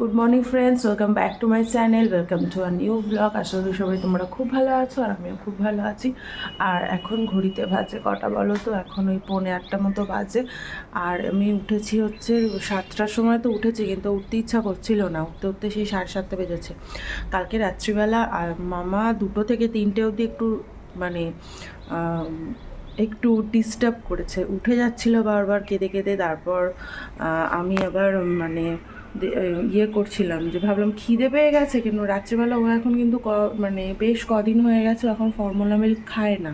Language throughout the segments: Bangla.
Good morning friends welcome back to my channel welcome to a new blog আশা করি সবাই তোমরা খুব ভালো আছো আর আমিও খুব ভালো আছি। আর এখন ঘড়িতে বাজে কটা বলো তো? এখন ওই পৌনে আটটা মতো বাজে। আর আমি উঠেছি হচ্ছে সাতটার সময় তো উঠেছি, কিন্তু উঠতে ইচ্ছা করছিল না। উঠতে উঠতে সেই সাড়ে সাতটা বেজেছে। কালকে রাত্রিবেলা, আর মামা দুটো থেকে তিনটে অবধি একটু মানে একটু ডিস্টার্ব করেছে। উঠে যাচ্ছিল বারবার কেঁদে কেঁদে। তারপর আমি আবার মানে ইয়ে করছিলাম যে ভাবলাম খিদে পেয়ে গেছে কিন্তু রাত্রিবেলা ও এখন কিন্তু মানে বেশ কদিন হয়ে গেছে এখন ফর্মুলা মিল্ক খায় না।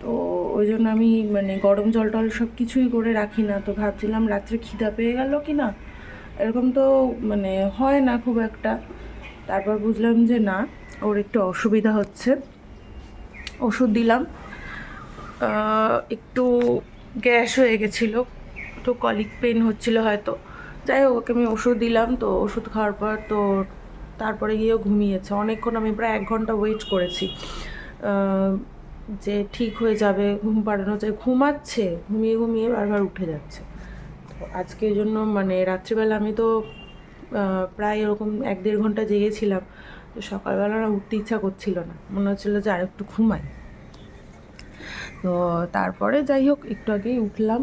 তো ওই জন্য আমি মানে গরম জল টল সব কিছুই করে রাখি না। তো ভাবছিলাম রাত্রে খিদা পেয়ে গেল কি না এরকম তো মানে হয় না খুব একটা। তারপর বুঝলাম যে না, ওর একটু অসুবিধা হচ্ছে। ওষুধ দিলাম। একটু গ্যাস হয়ে গেছিল। একটু কলিক পেন হচ্ছিল হয়তো। যাই হোক, ওকে আমি ওষুধ দিলাম, তো ওষুধ খাওয়ার পর তো তারপরে গিয়েও ঘুমিয়েছে। অনেকক্ষণ আমি প্রায় এক ঘণ্টা ওয়েট করেছি। যে ঠিক হয়ে যাবে, ঘুম পাড়ানো যায়। ঘুমাচ্ছে, ঘুমিয়ে ঘুমিয়ে বারবার উঠে যাচ্ছে। তো আজকে জন্য মানে রাত্রিবেলা আমি তো প্রায় এরকম এক দেড় ঘণ্টা জেগেছিলাম। তো সকালবেলা না উঠতে ইচ্ছা করছিল না। মনে হচ্ছিল যে আর একটু ঘুমাই। তো তারপরে যাই হোক, একটু আগেই উঠলাম।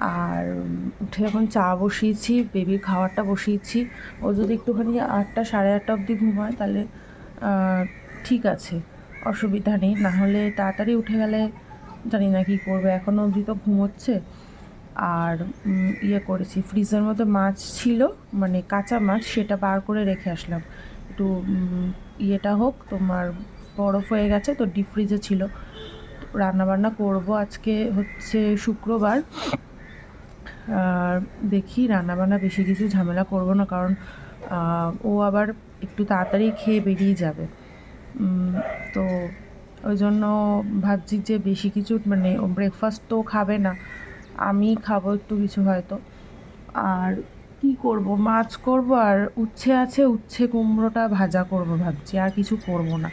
আর উঠে এখন চা বসিয়েছি বেবির খাবারটা বসিয়েছি। ও যদি একটুখানি আটটা, সাড়ে আটটা অবধি ঘুমায়, তাহলে ঠিক আছে, অসুবিধা নেই। না হলে তাড়াতাড়ি উঠে গেলে জানি না কী করবে। এখনও অবধি তো ঘুমোচ্ছে। আর ইয়ে করেছি ফ্রিজের মধ্যে মাছ ছিল মানে কাঁচা মাছ, সেটা বার করে রেখে আসলাম। একটু ইয়েটা হোক, তোমার বরফ হয়ে গেছে তো ডিপ ফ্রিজে ছিল। রান্না বান্না করব আজকে হচ্ছে শুক্রবার। আর দেখি রান্নাবান্না বেশি কিছু ঝামেলা করব না, কারণ ও আবার একটু তাড়াতাড়ি খেয়ে বেরিয়ে যাবে। তো ওই জন্য ভাবছি যে বেশি কিছু মানে ও ব্রেকফাস্ট তো খাবে না, আমি খাব একটু কিছু হয়তো। আর কি করব? মাছ করব, আর উচ্ছে আছে, উচ্ছে কুমড়োটা ভাজা করব ভাবছি, আর কিছু করব না।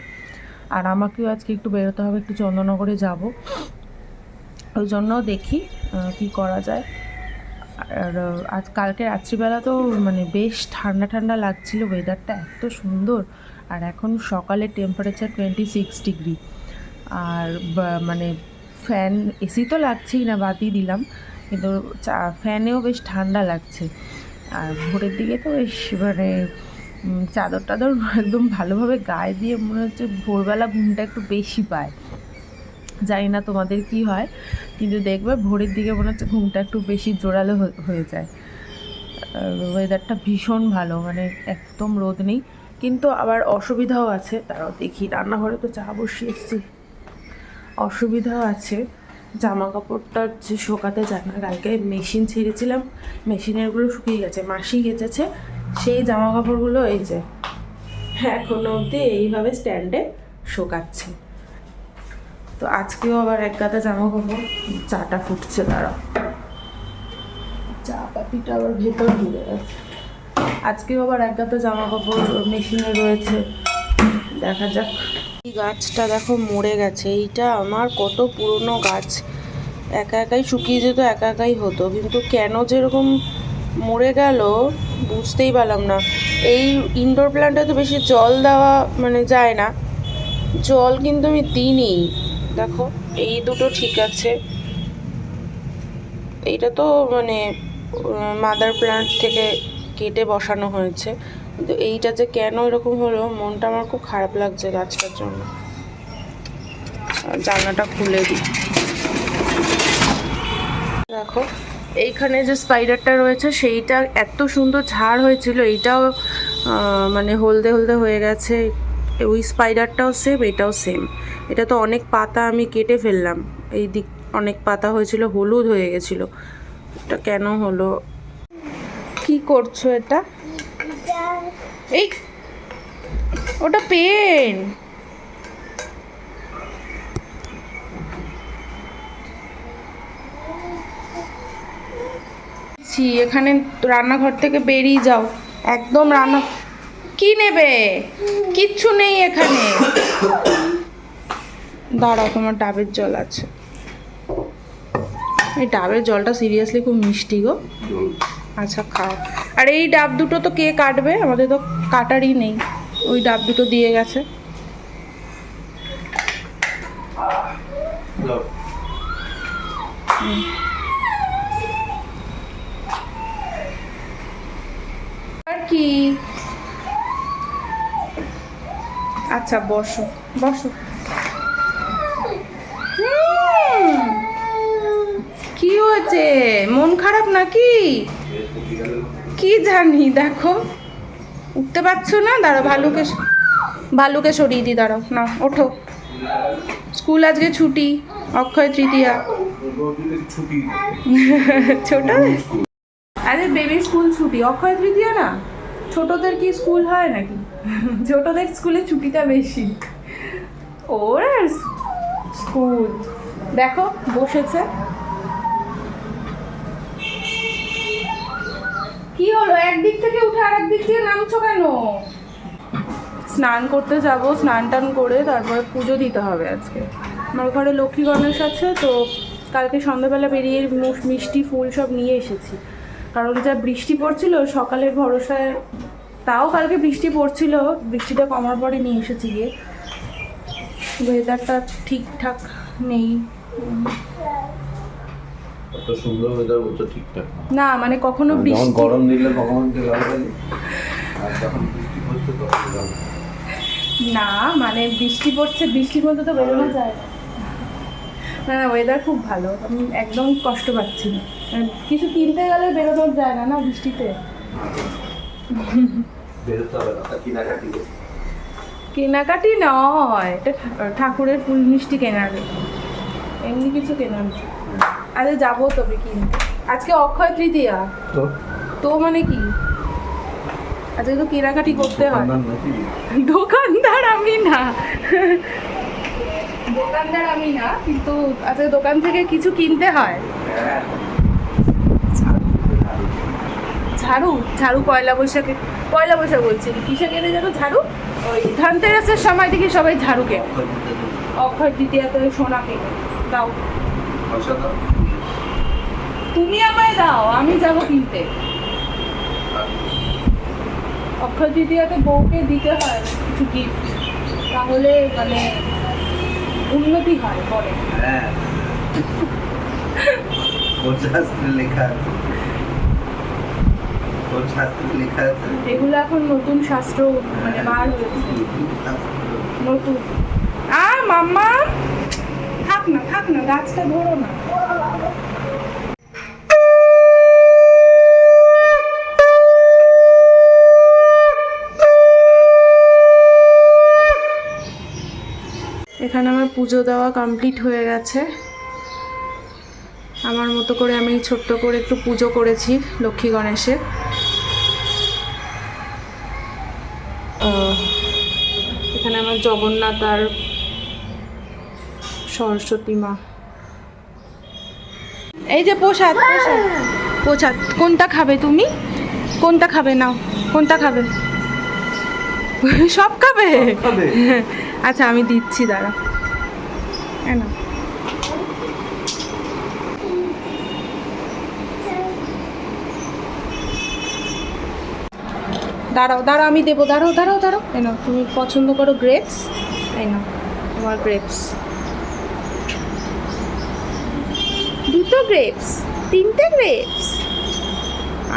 আর আমাকেও আজকে একটু বেরোতে হবে, একটু চন্দননগরে যাব। ওই জন্য দেখি কি করা যায়। আর আজ কালকে রাত্রিবেলা তো মানে বেশ ঠান্ডা ঠান্ডা লাগছিল ওয়েদারটা এত সুন্দর। আর এখন সকালে টেম্পারেচার টোয়েন্টি সিক্স ডিগ্রি আর মানে ফ্যান এসি তো লাগছেই না, বাদই দিলাম। কিন্তু ফ্যানেও বেশ ঠান্ডা লাগছে। আর ভোরের দিকে তো বেশ মানে চাদর টাদর একদম ভালোভাবে গায়ে দিয়ে মনে হচ্ছে ভোরবেলা ঘুমটা একটু বেশি পায়। জানি না তোমাদের কি হয়, কিন্তু দেখবে ভোরের দিকে মনে হচ্ছে ঘুমটা একটু বেশি জোরালো হয়ে- যায়। ওয়েদারটা ভীষণ ভালো মানে একদম রোদ নেই। কিন্তু আবার অসুবিধাও আছে, তারাও দেখি রান্নাঘরে তো চা বসিয়ে এসেছি। অসুবিধাও আছে জামা কাপড়টা যে শোকাতে যায় না, কালকে মেশিন ছেড়েছিলাম মেশিনেরগুলো শুকিয়ে গেছে, মাসি গেছেছে সেই জামা কাপড়গুলো এই যে, এখনও অবধি এইভাবে স্ট্যান্ডে শোকাচ্ছে। তো আজকেও আবার এক গাদা জামা কাপড় চাটা ফুটছে তারা চা পাতিটা আবার ভেতর ঢুকে গেছে। আজকেও আবার এক গাদা জামা কাপড় মেশিনে রয়েছে। দেখা যাক। এই গাছটা দেখো মরে গেছে। এইটা আমার কত পুরনো গাছ। একা একাই শুকিয়ে যেত একা একাই হতো। কিন্তু কেন যেরকম মরে গেল বুঝতেই পারলাম না। এই ইনডোর প্ল্যান্টে তো বেশি জল দেওয়া মানে যায় না। জল কিন্তু আমি দিইনি। দেখো, এই দুটো ঠিক আছে। এইটা তো মানে মাদার প্ল্যান্ট থেকে কেটে বসানো হয়েছে। কিন্তু এইটা যে কেন এরকম হলো, মনটা আমার খুব খারাপ লাগছে গাছটার জন্য। জানলাটা খুলে দিই। দেখো, এইখানে যে স্পাইডারটা রয়েছে, সেইটা এত সুন্দর ঝাড় হয়েছিল, এইটাও মানে হলদে হলদে হয়ে গেছে। ওই স্পাইডারটাও সেম এটাও সেম এটা তো অনেক পাতা আমি কেটে ফেললাম। এই দিক অনেক পাতা হয়েছিল, হলুদ হয়ে গেছিল। এটা কেন হলো? কি করছ এটা? এই, ওটা পেন। এখানে রান্নাঘর থেকে বেরিয়ে যাও। একদম রান্না কি নেবে? কিচ্ছু নেই এখানে। দাঁড়াও, তোমার ডাবের জল আছে। এই ডাবের জলটা সিরিয়াসলি খুব মিষ্টি গো। আচ্ছা খাও। আর এই ডাব দুটো তো কে কাটবে? আমাদের তো কাটারই নেই। ওই ডাব দুটো দিয়ে গেছে। আর কি? আচ্ছা বসো বসো। কি হয়েছে? মন খারাপ নাকি? কি জানি, দেখো। উঠতে পারছ না? দাঁড়াও, ভালুকে ভালুকে সরিয়ে দিই, দাঁড়াও না ওঠো। স্কুল আজকে ছুটি, অক্ষয় তৃতীয়া। ছোট? আরে বেবি স্কুল ছুটি, অক্ষয় তৃতীয়া না? ছোটদের কি স্কুল হয় নাকি? ছোটদের স্কুলে ছুটিটা বেশি। ওর স্কুল। দেখো, বসেছে। কি হলো? একদিক থেকে উঠে আর একদিক থেকে নামছো কেন? স্নান করতে যাব, স্নান টান করে তারপরে পুজো দিতে হবে আজকে। আমার ঘরে লক্ষ্মী গণেশ আছে, তো কালকে সন্ধ্যাবেলা বেরিয়ে মিষ্টি, ফুল সব নিয়ে এসেছি। কারণ যা বৃষ্টি পড়ছিল, সকালের ভরসায় তাও কালকে বৃষ্টি পড়ছিল বৃষ্টিটা কমার পরে নিয়ে এসেছি গিয়ে। ওয়েদারটা ঠিকঠাক নেই। সুন্দর ওয়েদার বলছো ঠিকঠাক না। মানে কখনো বৃষ্টি গরম দিলে কখন আর যখন বৃষ্টি পড়ছে তখন না মানে বৃষ্টি পড়ছে বৃষ্টির মধ্যে তো বেরোনো যায় না। না ওয়েদার খুব ভালো। আমি একদম কষ্ট পাচ্ছি না। কিছু কিনতে গেলে বেরোনোর যায় না না বৃষ্টিতে? বেরোতে হবে না কেনাকাটি কেনাকাটি নয় এটা ঠাকুরের ফুল মিষ্টি কেনাবে এমনি কিছু কেনার আরে যাব তবে কিনতে। আজকে অক্ষয় তৃতীয়া। তো? মানে কি? আজকে তো কেনাকাটি করতে হয়। দোকানদার দোকানদার আমি না। দোকানদার আমি না কিন্তু আচ্ছা দোকান থেকে কিছু কিনতে হয়। ঝাড়ু? ঝাড়ু পয়লা বৈশাখে পয়লা বৈশাখ বলছি কিসে কেনে যেন ঝাড়ু? ওই ধানতেরাসের সময় দেখি সবাই ঝাড়ু কেনে অক্ষয় ওই সোনা কেনে দাও। তুমি আমায় দাও আমি যাব কিনতে। অক্ষয় তৃতীয়াতে বউকে দিতে হয় কিছু গিফট তাহলে মানে উন্নতি হয় পরে হ্যাঁ। লেখা কোন শাস্ত্রে লেখা আছে? এগুলো এখন নতুন শাস্ত্র মানে বার হয়েছে। নতুন। আ মাম্মা! থাক না থাক না, গাছটা ধরো না। এখানে আমার পুজো দেওয়া কমপ্লিট হয়ে গেছে। আমার মতো করে আমি ছোট্ট করে একটু পুজো করেছি লক্ষ্মী গণেশের আহ, এখানে আমার জগন্নাথ আর সরস্বতী মা। এই যে প্রসাদ প্রসাদ প্রসাদ। কোনটা খাবে তুমি? কোনটা খাবে নাও কোনটা খাবে? সব খাবে? আচ্ছা আমি দিচ্ছি দাঁড়া এই নাও। দাঁড়াও দাঁড়াও, আমি দেবো, দাঁড়াও দাঁড়াও দাঁড়াও। এই নাও, তুমি পছন্দ করো গ্রেপস এই নাও, তোমার গ্রেপস দুটো গ্রেপস তিনটে গ্রেপস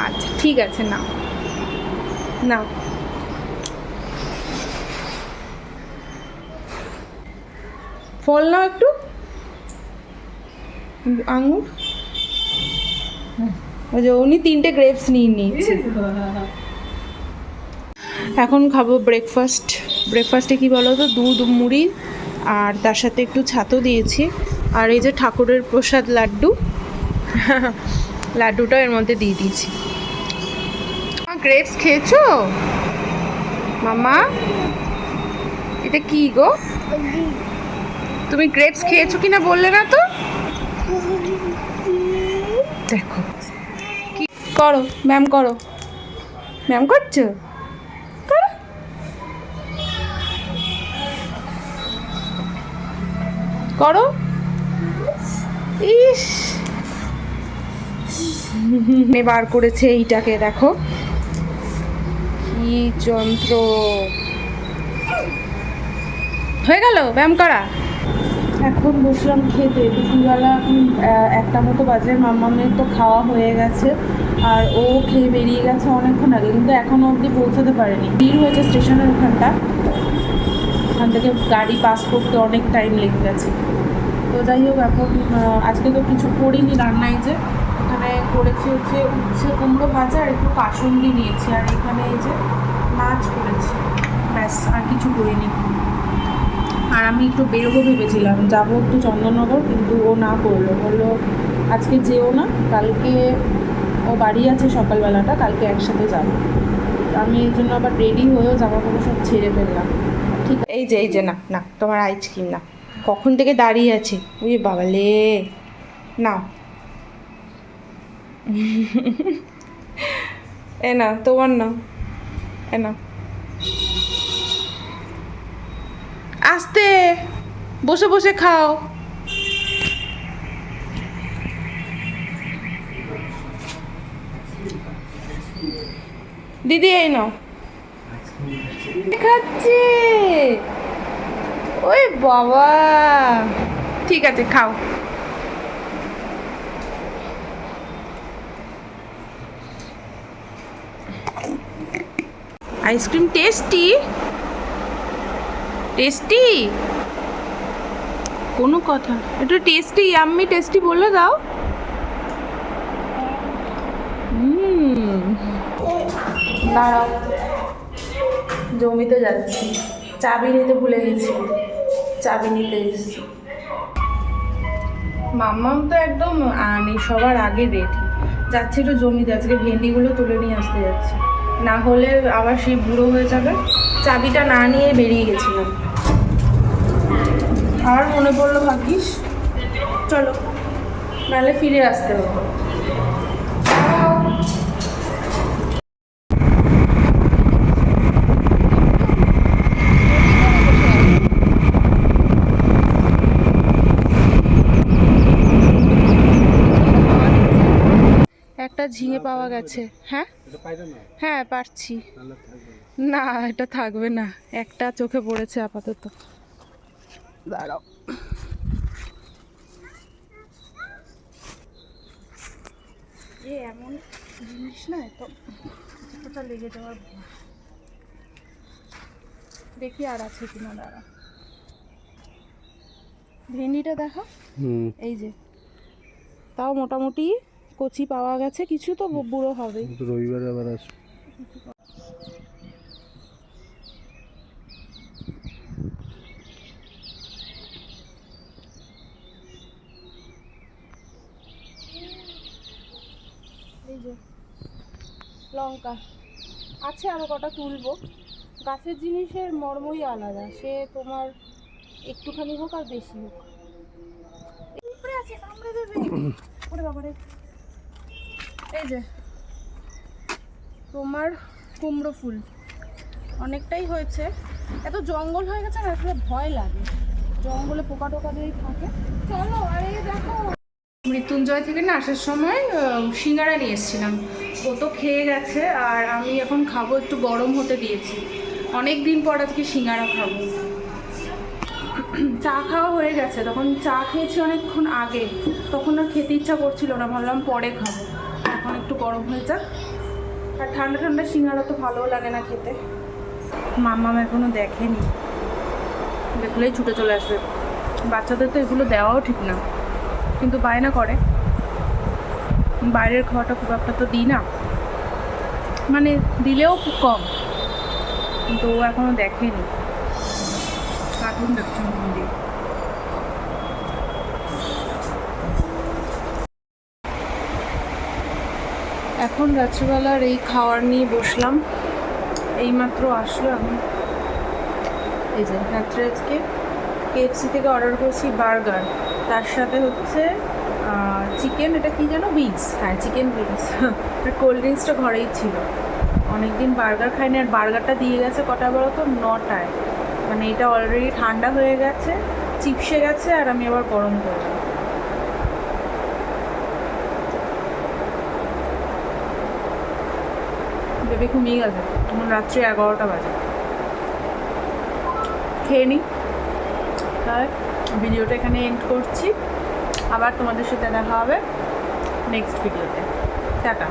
আচ্ছা ঠিক আছে, নাও। নাও। ফল নাও একটু। আঙুর। ওই যে উনি তিনটে গ্রেপস নিয়ে নিয়েছে। এখন খাব ব্রেকফাস্ট ব্রেকফাস্টে কি বলো তো দুধ, মুড়ি, আর তার সাথে একটু ছাতু দিয়েছি। আর এই যে ঠাকুরের প্রসাদ লাড্ডু লাড্ডুটা এর মধ্যে দিয়ে দিয়েছি। গ্রেপস খেয়েছো? মামা, এটা কি গো? তুমি গ্রেপস খেয়েছো কিনা বললে না তো? দেখো। কি করো? ম্যাম করো। ম্যাম করছ? করো। ইস। বার করেছে এইটাকে, দেখো। কি যন্ত্র। হয়ে গেল, ব্যায়াম করা। এখন বসলাম খেতে। দুপুরবেলা একটা মতো বাজে। মামামের তো খাওয়া হয়ে গেছে। আর ও খেয়ে বেরিয়ে গেছে অনেকক্ষণ আগে, কিন্তু এখনও অবধি পৌঁছাতে পারেনি। ভিড় হয়েছে স্টেশনের ওখানটা। ওখান থেকে গাড়ি পাস করতে অনেক টাইম লেগে গেছে। তো যাই হোক, এখন আজকে তো কিছু করিনি রান্নায় যে, এখানে করেছি হচ্ছে উচ্ছে কুমড়ো ভাজা আর একটু কাসুন্দি নিয়েছি, আর এখানে এই যে মাছ করেছি। ব্যাস, আর কিছু করিনি। আর আমি একটু বেরোবো ভেবেছিলাম, যাব একটু চন্দননগর, কিন্তু ও না করল। বলল, আজকে যেও না, কালকে ও বাড়ি আছে সকালবেলাটা, কালকে একসাথে যাব। আমি এই জন্য আবার রেডি হয়েও জামা কাপড় সব ছেড়ে ফেললাম। এই যে এই যে, না না, তোমার আইসক্রিম না। কখন থেকে দাঁড়িয়ে আছি? উই বাবা লে। নাও। এ না তোমার না এ না আস্তে, বসে বসে খাও। দিদি, এই নাও। খাচ্ছে ওই বাবা। ঠিক আছে, খাও। Ice cream tasty? টেস্টি? কোনো কথা। একটু টেস্টি, আম্মি টেস্টি বলে দাও। দাঁড়াও। জমিতে যাচ্ছি। চাবি নিতে ভুলে গেছি। চাবি নিতে এসেছি। মাম্মাম তো একদম আনে সবার আগে রেডি যাচ্ছে একটু জমিতে, আজকে ভেন্ডিগুলো তুলে নিয়ে আসতে যাচ্ছে। না হলে আবার সেই বুড়ো হয়ে যাবে। চাবিটা না নিয়ে বেরিয়ে গেছিলাম। আর মনে পড়ল ভাগ্যিস? চলো, নাহলে ফিরে আসতে হতো একটা ঝিঙে পাওয়া গেছে। হ্যাঁ? হ্যাঁ পারছি। না। এটা থাকবে না। একটা চোখে পড়েছে আপাতত। দাঁড়াও। এমন জিনিস না এত লেগে যাওয়ার দেখি আর আছে কিনা দাঁড়া ভেন্ডিটা দেখো হুম। এই যে। তাও মোটামুটি কচি পাওয়া গেছে কিছু তো বুড়ো রবিবারে আবার আসবে। লঙ্কা। আছে আরও কটা তুলবো। গাছের জিনিসের মর্মই আলাদা। সে তোমার একটুখানি হোক আর বেশি হোক। আছে কামড়ে দেবে ওরে বাবারে। এই যে, তোমার কুমড়ো ফুল। অনেকটাই হয়েছে। এত জঙ্গল হয়ে গেছে না, আসলে ভয় লাগে। জঙ্গলে পোকা টোকা দিয়েই থাকে। চলো, আরে দেখো, মৃত্যুঞ্জয় থেকে না আসার সময় সিঙ্গারা নিয়ে এসেছিলাম। ও তো খেয়ে গেছে, আর আমি এখন খাব একটু গরম হতে দিয়েছি। অনেক দিন পর আজকে সিঙ্গারা খাব। চা খাওয়া হয়ে গেছে। তখন চা খেয়েছি অনেকক্ষণ আগে। তখন আর খেতে ইচ্ছা করছিল না, ভাবলাম পরে খাব। গরম হয়ে যাক। আর ঠান্ডা ঠান্ডা সিঙ্গারা তো ভালোও লাগে না খেতে। মাম্মাম এখনও দেখেনি। দেখলেই ছুটে চলে আসবে। বাচ্চাদের তো এগুলো দেওয়াও ঠিক না। কিন্তু বায়না করে। বাইরের খাওয়াটা খুব একটা তো দিই না। মানে দিলেও খুব কম। কিন্তু ও এখনও দেখেনি। কার্টুন দেখছে মন এখন রাত্রিবেলার এই খাওয়ার নিয়ে বসলাম। এইমাত্র আসলো আমি। এই যে, রাত্রে আজকে কেএফসি থেকে অর্ডার করেছি বার্গার তার সাথে হচ্ছে চিকেন এটা কি যেন? উইংস হ্যাঁ চিকেন উইংস কোল্ড ড্রিঙ্কসটা ঘরেই ছিল। অনেকদিন বার্গার খাইনি। আর বার্গারটা দিয়ে গেছে কটা বলো তো নটায়। মানে এটা অলরেডি ঠান্ডা হয়ে গেছে, চিপসে গেছে, আর আমি আবার গরম করলাম ভেবে ঘুমিয়ে গেছে। তখন রাত্রি এগারোটা বাজে। খেয়ে নিই তাই ভিডিওটা এখানে এন্ড করছি। আবার তোমাদের সাথে দেখা হবে নেক্সট ভিডিওতে টাটা।